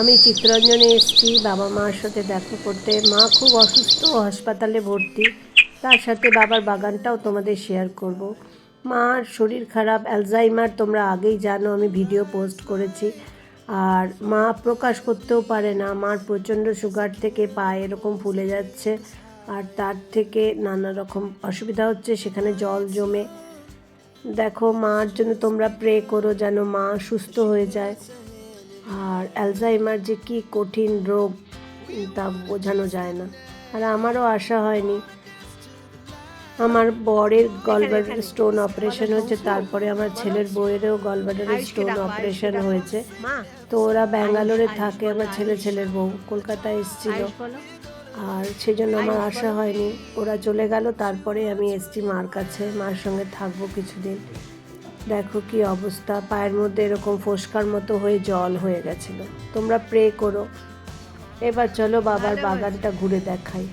আমি চিত্তরঞ্জনে এসেছি, বাবা মার সাথে দেখা করতে। মা খুব অসুস্থ, হাসপাতালে ভর্তি। তার সাথে বাবার বাগানটাও তোমাদের শেয়ার করব। মার শরীর খারাপ অ্যালজাইমার তোমরা আগেই জানো, আমি ভিডিও পোস্ট করেছি। আর মা প্রকাশ করতেও পারে না, মার প্রচণ্ড সুগার থেকে পা এরকম ফুলে যাচ্ছে। আর তার থেকে নানা রকম অসুবিধা হচ্ছে, সেখানে জল জমে। দেখো, মার জন্য তোমরা প্রে করো যেন মা সুস্থ হয়ে যায়। আর অ্যালজাইমার যে কি কঠিন রোগ তা বোঝানো যায় না। আর আমারও আশা হয়নি। আমার বরের গলব্লাডার স্টোন অপারেশন হয়েছে তারপরে আমার ছেলের বউয়েরও গলব্লাডারের স্টোন অপারেশন হয়েছে। তো ওরা ব্যাঙ্গালোরে থাকে আমার ছেলে ছেলের বউ কলকাতায় এসেছিল। আর সেই জন্য আমার আশা হয়নি। ওরা চলে গেল তারপরে আমি এসছি মার কাছে মার সঙ্গে থাকব কিছুদিন। দেখো কি অবস্থা পায়ের মধ্যে এরকম ফোসকার মতো হয়ে জল হয়ে গেছিল। তোমরা প্রে করো। এবার চলো বাবার বাগানটা ঘুরে দেখাই।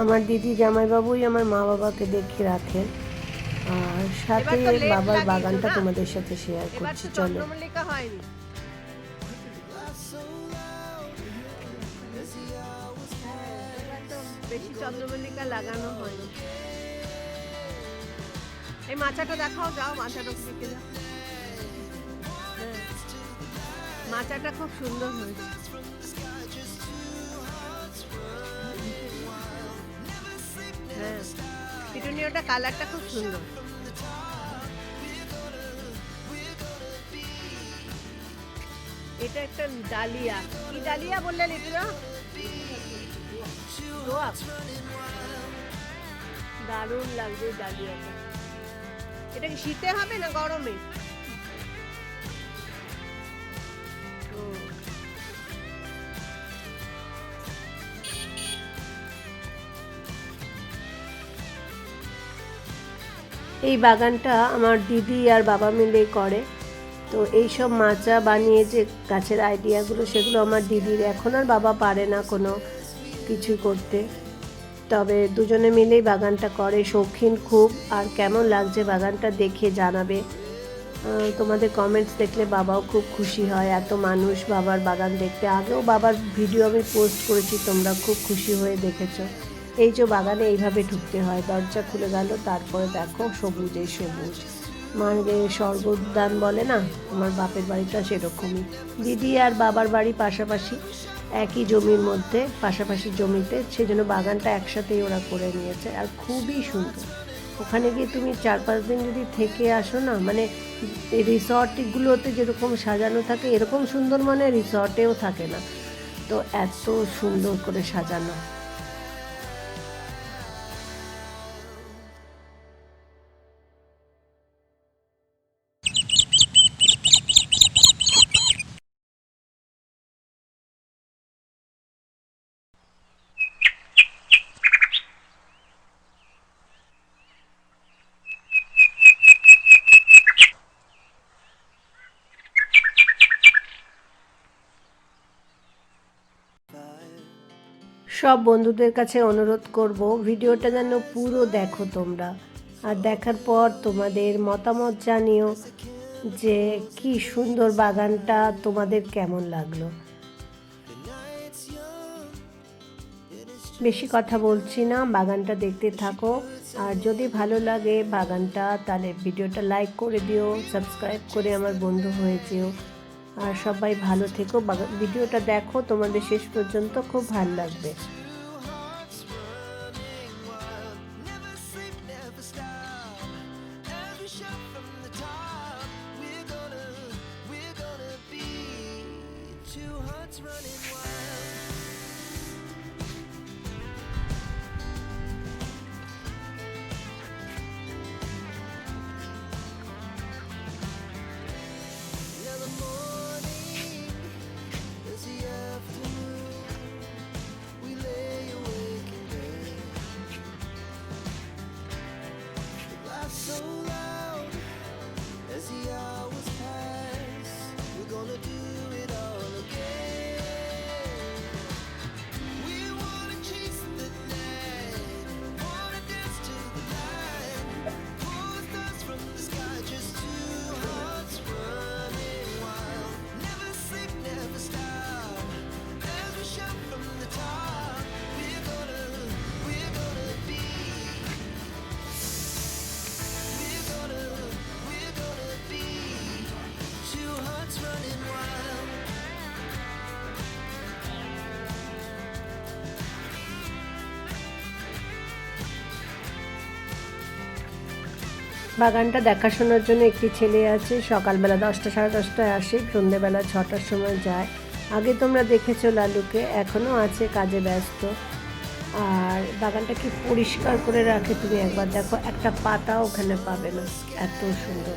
আমার দিদি জামাইবাবুই আমার মা বাবাকে দেখে রাখেন। আর সাথে বাবার বাগানটা তোমাদের সাথে শেয়ার করছি চলো। বেশি চন্দ্রমল্লিকা লাগানো হয়নি। এই মাচাটা দেখাও, যাও মাচাটা দিকে যাও হ্যাঁ। মাচাটা খুব সুন্দর হয়েছে। হ্যাঁ। পিটুনিয়াটা কালারটা খুব সুন্দর। এটা একটা ডালিয়া। কি ডালিয়া বললে লিটুরা গোয়াপ দারুণ লাগছে ডালিয়াটা। এটা কি শীতে হবে না গরমে? এই বাগানটা আমার দিদি আর বাবা মিলে করে। তো এই সব মাচা বানিয়ে যে গাছের আইডিয়াগুলো সেগুলো আমার দিদির। এখন আর বাবা পারে না কোনো কিছু করতে। তবে দুজনে মিলেই বাগানটা করে। শৌখিন খুব। আর কেমন লাগছে বাগানটা দেখে জানাবে। তোমাদের কমেন্টস দেখলে বাবাও খুব খুশি হয়। এত মানুষ বাবার বাগান দেখতে। আগেও বাবার ভিডিও আমি পোস্ট করেছি, তোমরা খুব খুশি হয়ে দেখেছ। এই যে বাগানে এইভাবে ঢুকতে হয়। দরজা খুলে গেল, তারপরে দেখো সবুজ সবুজ। মানে স্বর্গোদ্যান বলে না? আমার বাপের বাড়িটা সেরকমই। দিদি আর বাবার বাড়ি পাশাপাশি। একই জমির মধ্যে, পাশাপাশি জমিতে সেই জন্য বাগানটা একসাথেই ওরা করে নিয়েছে আর খুবই সুন্দর। ওখানে গিয়ে তুমি চার পাঁচ দিন যদি থেকে আসো না মানে রিসর্টগুলোতে যেরকম সাজানো থাকে, এরকম সুন্দর মানে রিসর্টেও থাকে না। তো এত সুন্দর করে সাজানো। সব বন্ধুদের কাছে অনুরোধ করব, ভিডিওটা যেন পুরো দেখো তোমরা। আর দেখার পর তোমাদের মতামত জানিও যে কি সুন্দর বাগানটা তোমাদের কেমন লাগল। বেশি কথা বলছি না, বাগানটা দেখতে থাকো। আর যদি ভালো লাগে বাগানটা, তাহলে ভিডিওটা লাইক করে দিও সাবস্ক্রাইব করে আমার বন্ধু হয়ে যেও। আর সবাই ভালো থেকো। ভিডিওটা দেখো তোমাদের শেষ পর্যন্ত খুব ভালো লাগবে। Running wild. বাগানটা দেখাশোনার জন্য একটি ছেলে আছে। সকালবেলা দশটা, সাড়ে দশটায় আসে, সন্ধেবেলা ছটার সময় যায়। আগে তোমরা দেখেছ লালুকে এখনও আছে, কাজে ব্যস্ত। আর বাগানটা কি পরিষ্কার করে রাখে তুমি একবার দেখো, একটা পাতা ওখানে পাবে না, এত সুন্দর।